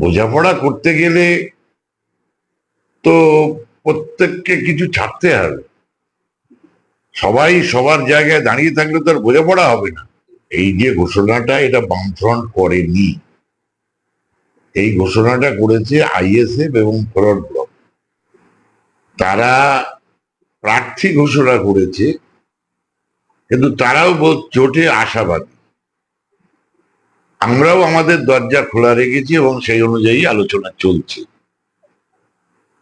বোঝাপড়া করতে গেলে তো প্রত্যেককে কিছু ছাড়তে হবে। সবাই সবার জায়গায় দাঁড়িয়ে থাকলে তো আর বোঝাপড়া হবে না। এই যে ঘোষণাটা, এটা বামফ্রন্ট করেনি। এই ঘোষণাটা করেছে আইএসএফ এবং ফরওয়ার্ড ব্লক। তারা প্রার্থী ঘোষণা করেছে, কিন্তু তারাও জোটে আশাবাদী। আমরাও আমাদের দরজা খোলা রেখেছি এবং সেই অনুযায়ী আলোচনা চলছে।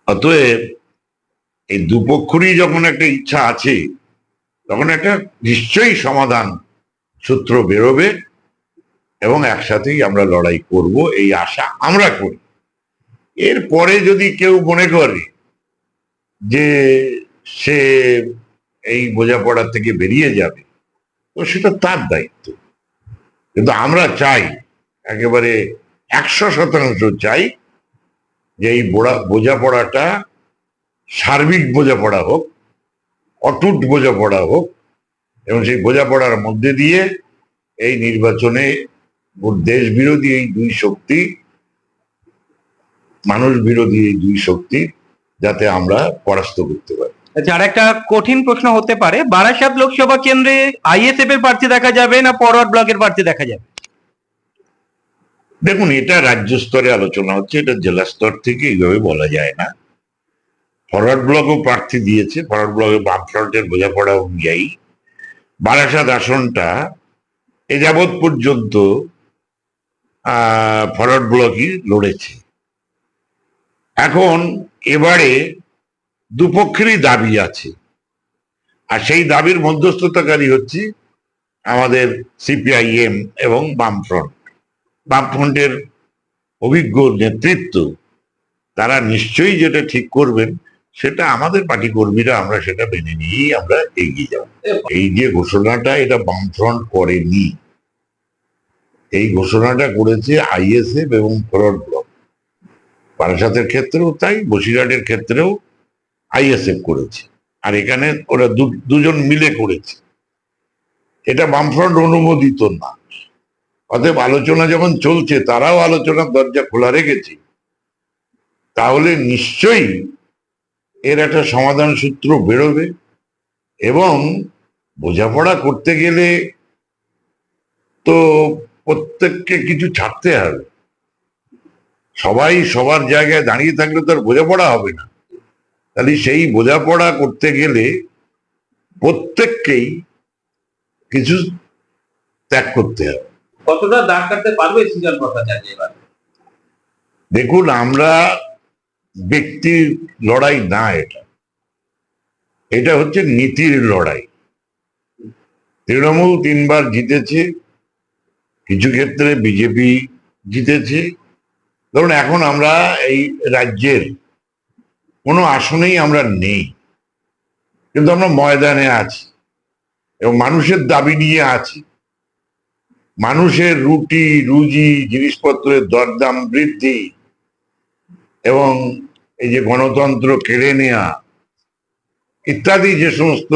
অতএব এই দুপক্ষরই যখন একটা ইচ্ছা আছে, তখন একটা নিশ্চয়ই সমাধান সূত্র বেরোবে এবং একসাথেই আমরা লড়াই করব, এই আশা আমরা করি। এরপরে যদি কেউ মনে করে যে সে এই বোঝাপড়া থেকে বেরিয়ে যাবে, তো সেটা তার দায়িত্ব। কিন্তু আমরা চাই, একেবারে একশো শতাংশ চাই যে এই বোঝাপড়াটা সার্বিক বোঝাপড়া হোক, অটুট বোঝাপড়া হোক, এবং সেই বোঝাপড়ার মধ্যে দিয়ে এই নির্বাচনে দেশ বিরোধী এই দুই শক্তি মানুষ বিরোধী এই দুই শক্তি যাতে আমরা পরাস্ত করতে পারি। আর একটা কঠিন প্রশ্ন হতে পারে, বারাসাত লোকসভা কেন্দ্রে আইএসএফ এর প্রার্থী দেখা যাবে না ফরওয়ার্ড ব্লকের প্রার্থী দেখা যাবে? দেখুন, এটা রাজ্য স্তরে আলোচনা হচ্ছে, এটা জেলা স্তর থেকে এইভাবে বলা যায় না। ফরওয়ার্ড ব্লকও প্রার্থী দিয়েছে, ফরওয়ার্ড ব্লকে বামফ্রন্টের বোঝাপড়া অনুযায়ী বারাসাত আসনটা এ যাবৎ পর্যন্ত ফরওয়ার্ড ব্লকই লড়েছে। এখন এবারে দুপক্ষেরই দাবি আছে। আর সেই দাবির মধ্যস্থতাকারী হচ্ছে আমাদের সিপিআইএম এবং বামফ্রন্ট। বামফ্রন্টের অভিজ্ঞ নেতৃত্ব, তারা নিশ্চয়ই যেটা ঠিক করবেন, সেটা আমাদের পার্টি কর্মীরা আমরা সেটা মেনে নিয়েই আমরা এগিয়ে যাব। এই যে ঘোষণাটা এটা বামফ্রন্ট করেনি, এই ঘোষণাটা করেছে আইএসএফ এবং ফরওয়ার্ড ব্লক। বারাসাতের ক্ষেত্রেও তাই, বসিরহাটের ক্ষেত্রেও আইএসএফ করেছে। আর এখানে ওরা দুজন মিলে করেছে। এটা বামফ্রন্ট অনুমোদিত না। অতএব আলোচনা যখন চলছে, তারাও আলোচনার দরজা খোলা রেখেছে। তাহলে নিশ্চয়ই এর একটা সমাধান সূত্র বেরোবে এবং বোঝাপড়া করতে গেলে তো প্রত্যেককে কিছু ছাড়তে হবে। সবাই সবার জায়গায় দাঁড়িয়ে থাকলে তো আর বোঝাপড়া হবে না। তাহলে সেই বোঝাপড়া করতে গেলে প্রত্যেককেই কিছু ত্যাগ করতে হবে। কতটা দাগ কাটতে পারবে সৃজন ভট্টাচার্য এবার? দেখুন আমরা ব্যক্তির লড়াই না এটা। এটা হচ্ছে নীতির লড়াই। তৃণমূল তিনবার জিতেছে কিছু ক্ষেত্রে বিজেপি জিতেছে। ধরুন এখন আমরা এই রাজ্যের কোনো আসনেই আমরা নেই। কিন্তু আমরা ময়দানে আছি এবং মানুষের দাবি নিয়ে আছি। মানুষের রুটি, রুজি, জিনিসপত্রের দরদাম বৃদ্ধি এবং এই যে গণতন্ত্র কেড়ে নেয়া ইত্যাদি যে সমস্ত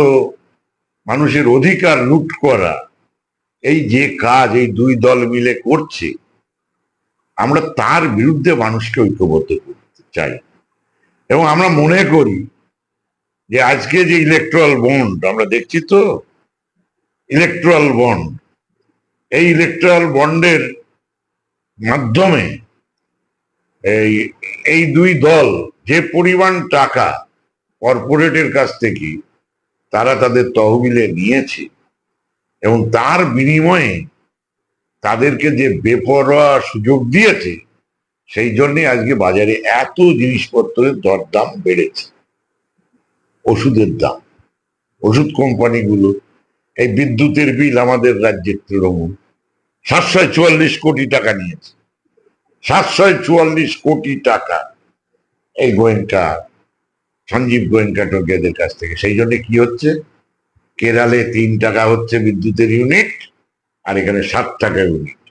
মানুষের অধিকার লুট করা, এই যে কাজ এই দুই দল মিলে করছে, আমরা তার বিরুদ্ধে মানুষকে ঐক্যবদ্ধ করতে চাই। এবং আমরা মনে করি যে আজকে যে ইলেকট্রাল বন্ড আমরা দেখছি তো ইলেকট্রাল বন্ড এই ইলেকট্রাল বন্ডের মাধ্যমে এই এই দুই দল যে পরিমাণ টাকা কর্পোরেটের কাছ থেকে তারা তাদের তহবিলে নিয়েছে এবং তার বিনিময়ে তাদেরকে যে বেপরোয়া সুযোগ দিয়েছে সেই জন্যে আজকে বাজারে এত জিনিসপত্রের দরদাম বেড়েছে। ওষুধের দাম, ওষুধ কোম্পানিগুলো, এই বিদ্যুতের বিল আমাদের রাজ্যের তৃণমূল। সাতশো চুয়াল্লিশ কোটি টাকা নিয়েছে। সাতশো চুয়াল্লিশ কোটি টাকা এই গোয়েঙ্কা সঞ্জীব গোয়েঙ্কা টোকিয়াদের কাছ থেকে। সেই জন্য কি হচ্ছে? কেরালে তিন টাকা হচ্ছে বিদ্যুতের ইউনিট, আর এখানে সাত টাকা ইউনিট।